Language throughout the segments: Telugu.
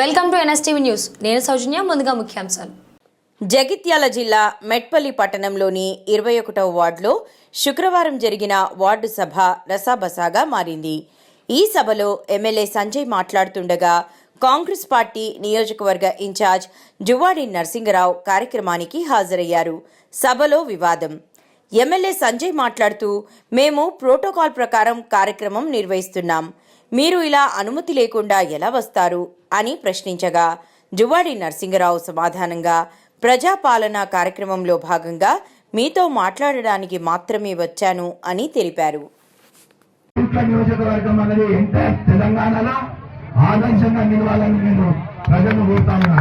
Welcome to NSTV news. నేను సౌజన్య ముందుగా ముఖ్యాంశాలు. జగిత్యాల జిల్లా మెట్పల్లి పట్టణంలోని ఇరవై ఒకటవ వార్డులో శుక్రవారం జరిగిన వార్డు సభ రసాబసాగా మారింది. ఈ సభలో ఎమ్మెల్యే సంజయ్ మాట్లాడుతుండగా కాంగ్రెస్ పార్టీ నియోజకవర్గ ఇన్ఛార్జ్ జువాడి నరసింగరావు కార్యక్రమానికి హాజరయ్యారు. సభలో వివాదం. ఎమ్మెల్యే సంజయ్ మాట్లాడుతూ మేము ప్రోటోకాల్ ప్రకారం కార్యక్రమం నిర్వహిస్తున్నాం. మీరు ఇలా అనుమతి లేకుండా ఎలా వస్తారు అని ప్రశ్నించగా జువాడి నరసింగరావు సమాధానంగా ప్రజాపాలన కార్యక్రమంలో భాగంగా మీతో మాట్లాడడానికి మాత్రమే వచ్చాను అని తెలిపారు. ఇంట్లో నియోజకవర్గం అనేది ఎంటైర్ తెలంగాణలో ఆదర్శంగా నిలవాలని నేను ప్రజలను కోరుతా ఉన్నా.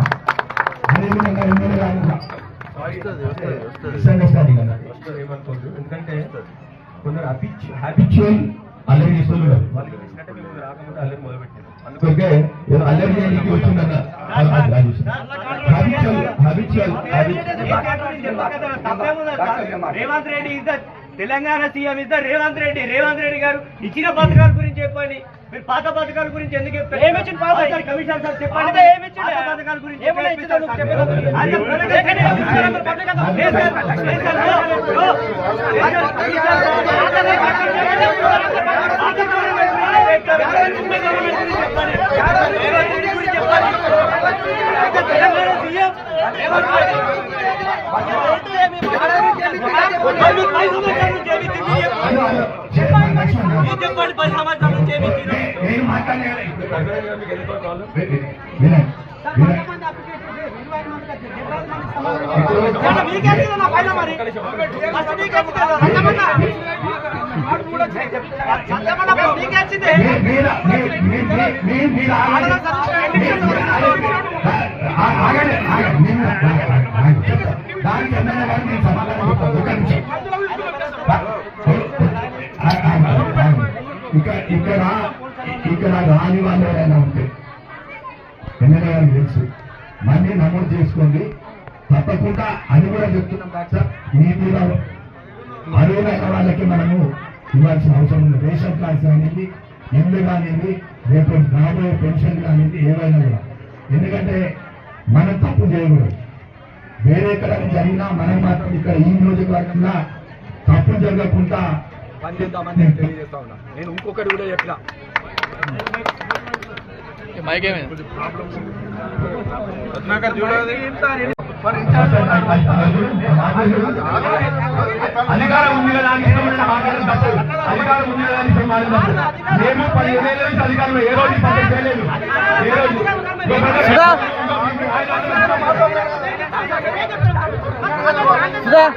అదేవిధంగా ఎమ్మెల్యే గారు కూడా. మిస్అండర్స్టాండింగ్ అన్నారు. ఏమనుకోవద్దు. ఎందుకంటే కొందరు చేస్తున్నారు వాళ్ళకి వచ్చినట్టు మీరు రాకముందు అల్లరి మొదలుపెట్టారు అందుకే ఏదో అల్లరి చేయడానికి వచ్చిందన్న habitual habitual Revanth Reddy is Telangana CM is Revanth Reddy Revanth Reddy garu ఇచ్చిన పథకాల గురించి చెప్పండి మీరు పాత పథకాల గురించి ఎందుకు చెప్పారు పాత కమిషనర్ సార్ చెప్పండి పథకాల గురించి ఏమైనా చెప్పండి పది సంవత్సరాల నుంచి నేను మాట్లాడే మీకే పైన మరి? మీకే ఆగండి. ఆగండి. దానికి ఎమ్మెల్యే గారు నేను సమాధానం చెప్తాను. ఒక నిమిషం. ఇక్కడ ఇక్కడ ఇక్కడ రాని వాళ్ళు ఎవరైనా ఉంటే ఎమ్మెల్యే గారికి తెలుసు. మళ్ళీ నమోదు చేసుకోండి. తప్పకుండా అది కూడా చెప్తున్నాం. డాక్టర్ మీ మీద అరువులైన వాళ్ళకి మనము ఇవ్వాల్సిన అవసరం ఉంది. రేషన్ కార్డ్స్ కానివ్వండి ఇల్లు కానివ్వండి రేపు రాబోయే పెన్షన్ కానివ్వండి ఏవైనా కూడా. ఎందుకంటే మనం తప్పు చేయకూడదు. వేరే ఎక్కడ జరిగినా మనం మాత్రం ఇక్కడ ఈ నియోజకవర్గంలో తప్పు జరగకుండా పనిచేద్దామని నేను తెలియజేస్తా ఉన్నా. నేను ఇంకొకటి కూడా చెప్పిన. అధికారం అధికారం మాట్లాడడం తప్పు మేము పదిహేను ఏళ్ళ నుంచి అధికారంలో ఏ రోజు పద్ధతి చేయలేదు. ఏ రోజు? సార్ మేము సార్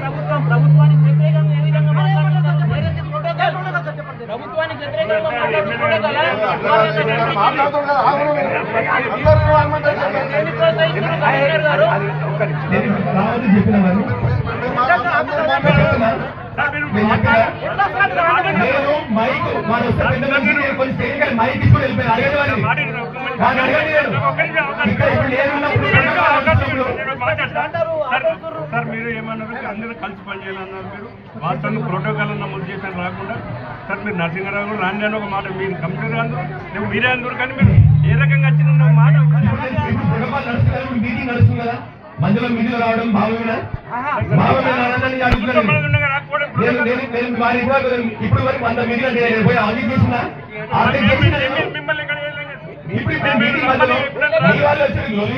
ప్రభుత్వం ప్రభుత్వానికి వ్యతిరేకంగా ఏ విధంగా మాట్లాడుతున్నారు ప్రభుత్వానికి వ్యతిరేకంగా మైక్ తీసుకొని వెళ్ళిపోయాను అడగండి ఇక్కడ ఇప్పుడు సార్ మీరు ఏమన్నారు అందరూ కలిసి పనిచేయాలన్నారు మీరు వాస్తవాన్ని ప్రోటోకాల్ నమోదు చేశాను రాకుండా సార్ మీరు నరసింహరావు కూడా రాండి అని ఒక మాట మీరు కంప్యూటర్ అందరూ మీరే అందరు కానీ మీరు ఏ రకంగా వచ్చిన మాట మీటింగ్ నడుస్తుంది కదా మధ్యలో మీటింగ్ రావడం భావమేనా ఇప్పుడు వరకు వంద మీటింగ్ పోయి ఆడిట్ చేసిన మిమ్మల్ని- ఇప్పుడు ఇప్పుడు మీటింగ్ మధ్యలో మీ వాళ్ళు వచ్చి లొల్లి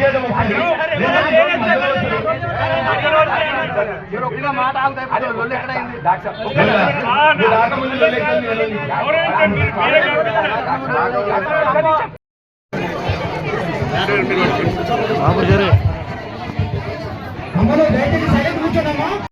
రాకముందు లొల్లి ఎక్కడ అమ్మలో బయటకి సైలెంట్ కూర్చోండమ్మా